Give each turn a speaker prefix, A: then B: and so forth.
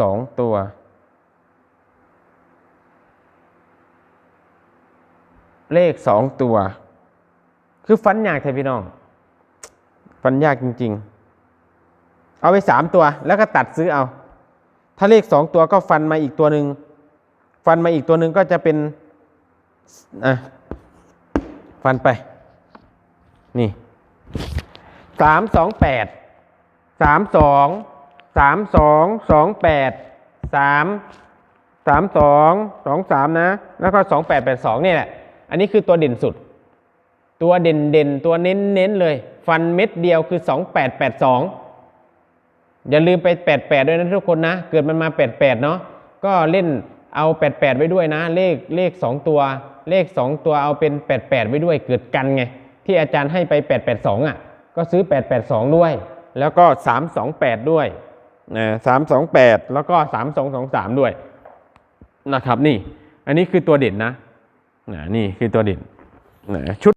A: สองตัว เลขสองตัว คือฟันยากแท้พี่น้อง ฟันยากจริง ๆ เอาไปสามตัว แล้วก็ตัดซื้อเอา ถ้าเลขสองตัวก็ฟันมาอีกตัวหนึ่ง ฟันมาอีกตัวหนึ่งก็จะเป็นอะฟันไป นี่สามสองแปดสามสอง สามสองสองแปดสามสามสองสองสามนะ แล้วก็สองแปดแปดสองเนี่แหละ อันนี้คือตัวเด่นสุด ตัวเด่นเด่นตัวเน้นเน้นเลย ฟันเม็ดเดียวคือสองแปดแปดสองอย่าลืมไปแปดแปดด้วยนะทุกคนนะ เกิดมันมาแปดแปดเนาะ ก็เล่นเอาแปดแปดไว้ด้วยนะ เลขเลขสองตัว เลขสองตัวเอาเป็นแปดแปดไว้ด้วย เกิดกันไง ที่อาจารย์ให้ไปแปดแปดสองอะ ก็ซื้อแปดแปดสองด้วย แล้วก็สามสองแปดด้วย สามสองแปดแล้วก็สามสองสองสามด้วยนะครับนี่ อันนี้คือตัวเด่นนะนะนี่คือตัวเด่นนะชุด